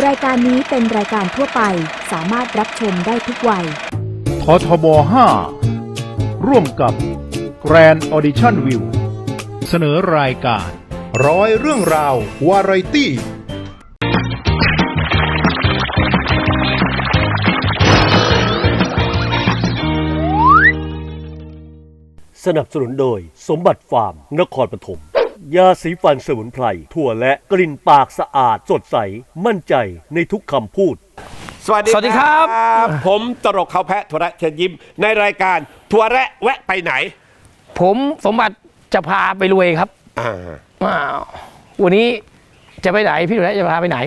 รายการนี้เป็นรายการทั่วไปสามารถรับชมได้ทุกวัย ททบ 5 ร่วมกับ Grand Audition View เสนอรายการ ร้อยเรื่องราว วาไรตี้ สนับสนุนโดยสมบัติฟาร์มนครปฐม ยาสีฟันสมุนไพรถั่วและกลิ่นปากสะอาดสดใส มั่นใจในทุกคำพูด สวัสดีสวัสดีครับ ผมตลกเขาแพะทวระเชิญยิ้ม ในรายการทัวระแวะไปไหนผมสมบัติจะพาไปรวยครับอ่าว้าววันนี้จะไปไหนพี่หนูจะพาไปไหน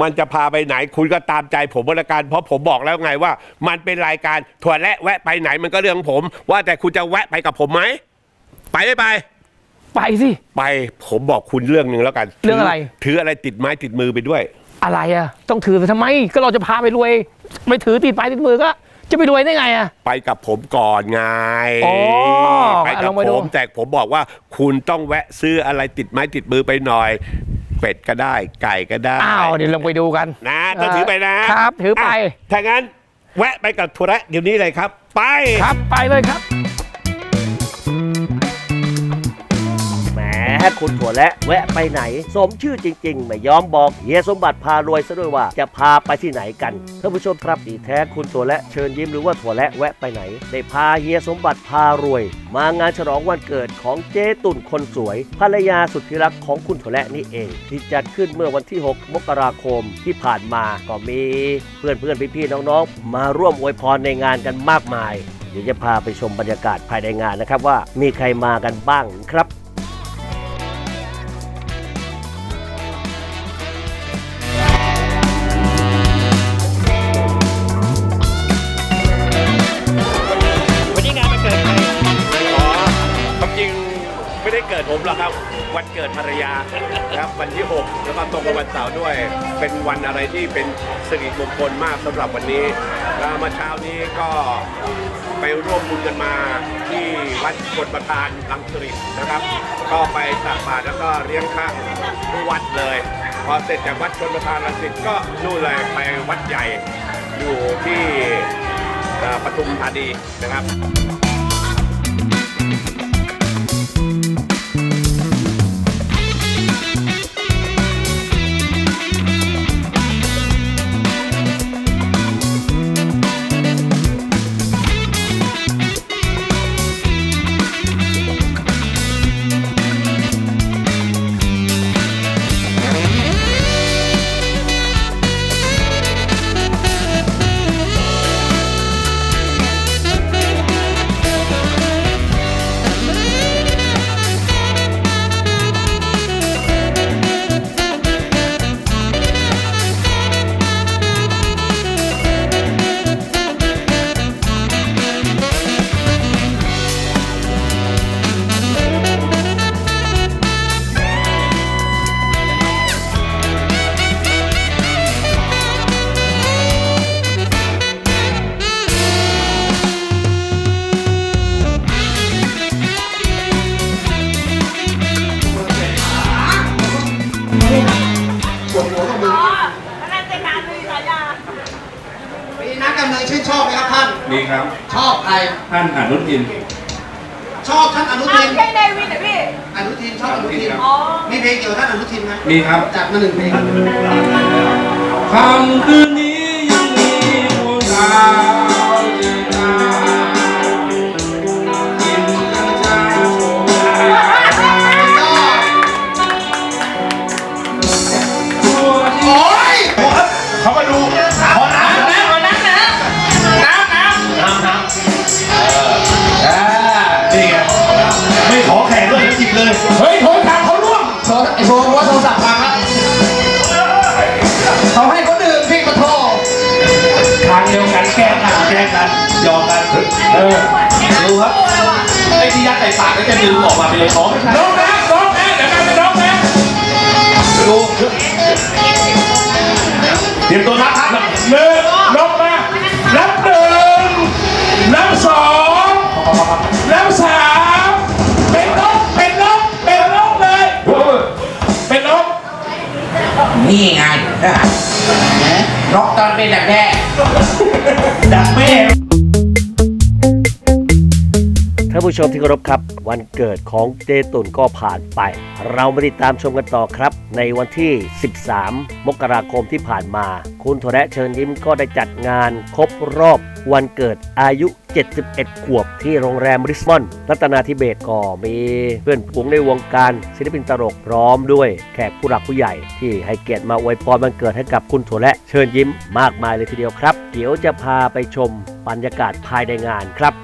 มันจะพาไปไหนคุณก็ตามใจผมบริการเพราะผมบอกแล้วไงว่า มันเป็นรายการทัวระแวะไปไหนมันก็เรื่องของผม ว่าแต่คุณจะแวะไปกับผมไหมไปไม่ไป ไปสิ ไปผมบอกคุณเรื่องหนึ่งแล้วกันเรื่องอะไร ถืออะไรติดไม้ติดมือไปด้วย อะไรอะ ต้องถือไปทำไม ก็เราจะพาไปรวย ไม่ถือติดไปติดมือก็ จะไปรวยได้ไงอะ ไปกับผมก่อนไงอ๋อไปลกับองไปดู ผมแต่ผมบอกว่าคุณต้องแวะซื้ออะไรติดไม้ติดมือไปหน่อย เป็ดก็ได้ ไก่ก็ได้อ้าวเดี๋ยวลองไปดูกันนะต้องถือไปนะครับถือไปะถ้างั้นแวะไปกับทัวระเดี๋ยวนี้เลยครับ ไป ครับไปเลยครับ แหมคุณถั่วและแวะไปไหน สมชื่อจริง ๆ ไม่ยอมบอกเฮียสมบัติพารวยซะด้วยว่าจะพาไปที่ไหนกันท่านผู้ชมครับดีแท้คุณถั่วและเชิญยิ้มหรือว่าถั่วและแวะไปไหน ได้พาเฮียสมบัติพารวย มางานฉลองวันเกิดของเจ๊ตุ่นคนสวย ภรรยาสุดที่รักของคุณถั่วและนี่เอง ที่จัดขึ้นเมื่อวันที่ 6 มกราคมที่ผ่านมาก็มีเพื่อนเพื่อนๆพี่ๆน้องๆ มาร่วมอวยพรในงานกันมากมายเดี๋ยวจะพาไปชมบรรยากาศภายในงานนะครับว่ามีใครมากันบ้างครับ ผมหรอกครับ วันเกิดภรรยาครับวันที่ 6 แล้วก็ตรงกับวันเสาร์ด้วย เป็นวันอะไรที่เป็นสิริมงคลมากสำหรับวันนี้แล้วเมื่อเช้านี้ก็ไปร่วมบุญกันมาที่วัดกฎประธานลังสริตนะครับ ก็ไปตักบาตรแล้วก็เลี้ยงข้าวที่วัดเลย พอเสร็จจากวัดชนประธานลังสิตก็นู่นเลยไปวัดใหญ่อยู่ที่เอ่อปทุมธานีนะครับ ครับท่านมีครับ ชอบใคร ท่านอนุทิน ชอบท่านอนุอ้าทิวนใช่เดวิดเหรอพี่ อนุทินชอบอนุทินครับอ๋อ มีเพลงเกี่ยวกับท่านอนุทินไหมมีครับ จัดมาหนึ่งเพลงคำคืน แกล้งกันแกล้งกันยอมกันเออดูครับไอ้ที่ยัดใส่ปากแล้วจะดึงออกมาเป็นเลยท้องน้องนะน้องนะเดี๋ยวกันเป็นน้องนะดูเตรียมตัวนับครับหนึ่งลงมานับหนึ่งนับสองนับสามเป็นนกเป็นนกเป็นนกเลยเป็นนกนี่ไงนกตอนเป็นดักแด้ ดักแม่ ท่านผู้ชมที่เคารพครับ วันเกิดของเจตุนก็ผ่านไป เรามาติดตามชมกันต่อครับ ในวันที่ 13 มกราคมที่ผ่านมา คุณโทแระเชิญยิ้มก็ได้จัดงานครบรอบวันเกิดอายุ 71 ขวบที่โรงแรมริสมอนรัตนาธิเบศก็มีเพื่อนฝูงในวงการศิลปินตลกพร้อมด้วยแขกผู้หลักผู้ใหญ่ ที่ให้เกียรติมาอวยพรวันเกิดให้กับคุณโทแระเชิญยิ้มมากมายเลยทีเดียวครับ เดี๋ยวจะพาไปชมบรรยากาศภายในงานครับ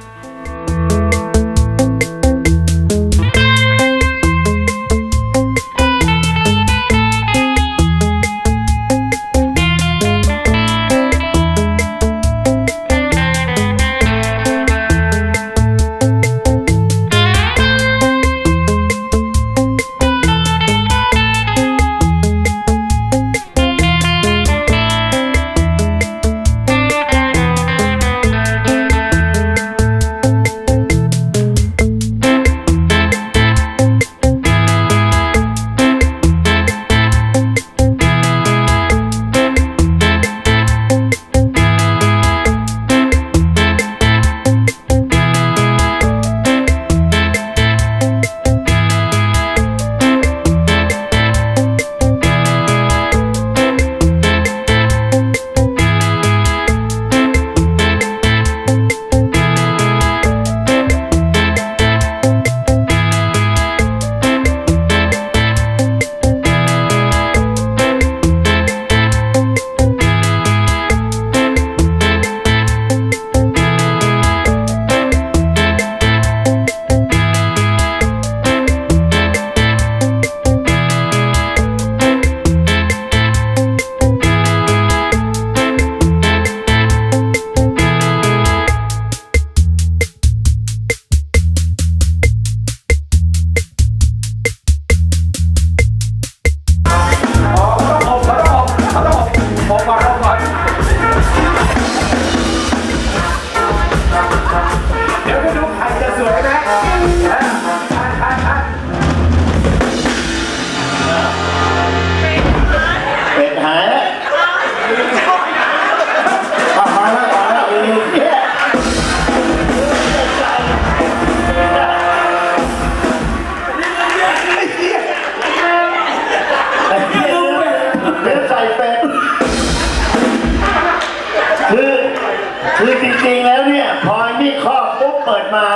ครอบปุ๊บเปิดมา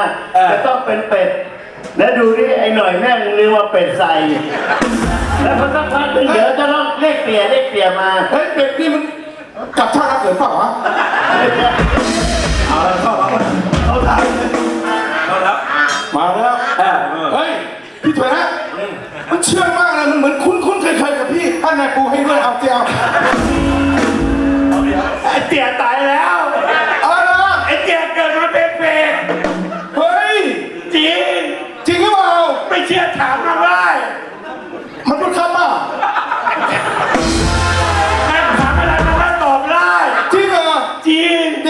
จะต้องเป็นเป็ด แล้วดูดิไอ้หน่อยแม่งลืมว่าเป็ดใส่ แล้วพอสักพักหนึ่งเดี๋ยวจะต้องเรียกเตี่ยเรียกเตี่ยมา เฮ้ยเป็ดนี่มันกลับชาติรับเกิดเปล่าวะเอาแล้วเข้าแล้วเข้าทางเข้าแล้วมาแล้วเออเฮ้ยพี่ถวย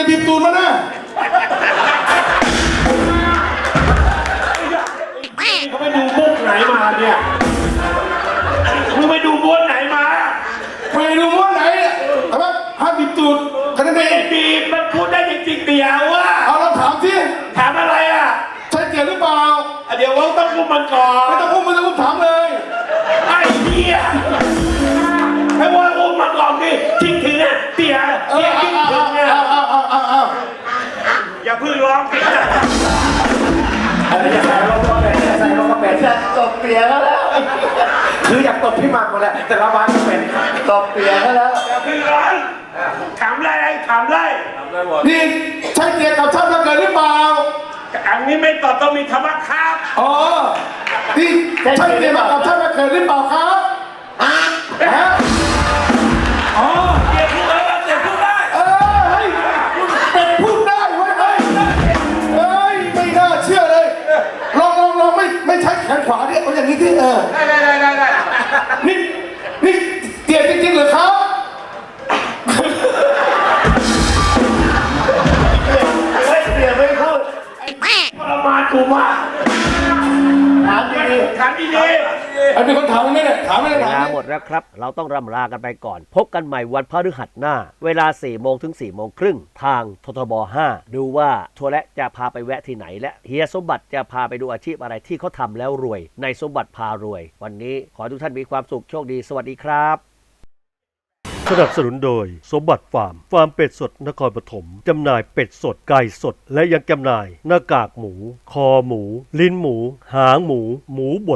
บีบตูนมานะเขาไปดูมุกไหนมาเนี่ยมึงไปดูม้วนไหนมาไปดูม้วนไหนเนี่ยเอาว่าห้ามบีบตูนคะแนนไม่เอได้งบีบมันพูดได้จริงๆเดียวว่าเอาเราถามที่ถามอะไรอะ ใช่เจียหรือเปล่า เดี๋ยวว่าต้องพูดมันก่อน อย่าเพิ่งร้องสิจ้ะจะใส่ลงก็เป็ดจะใส่ลงก็เป็ดจะตบเปียก็แล้วคืออยากตบพี่หมากหมดแหละแต่ละบ้านก็เป็นตบเปียก็แล้วอย่าเพิ่งร้องถามอะไรถามอะไรนี่ใช่เจียกับชาติรับเกิดหรือเปล่าอันนี้ไม่ตอบต้องมีคำว่าครับอ๋อนี่ใช่เจียกับชาติรับเกิดหรือเปล่าครับอะ อ้เป็นคนถามไหมเนี่ยถามไหมเวถามลาไหมหมดแล้วแล้วครับ เราต้องร่ำลากันไปก่อน พบกันใหม่วันพฤหัสหน้า เวลา 4 โมงถึง 4 โมงครึ่ง ทางททบ 5 ดูว่าทัวร์และจะพาไปแวะที่ไหน และเฮียสมบัติจะพาไปดูอาชีพอะไรที่เขาทำแล้วรวย ในสมบัติพารวย วันนี้ขอให้ทุกท่านมีความสุขโชคดี สวัสดีครับ สนับสนุนโดย สมบัติฟาร์ม ฟาร์มเป็ดสดนครปฐมจำหน่ายเป็ดสด ไก่สด และยังจำหน่าย หน้ากากหมู คอหมู ลิ้นหมู หางหมู หมูบด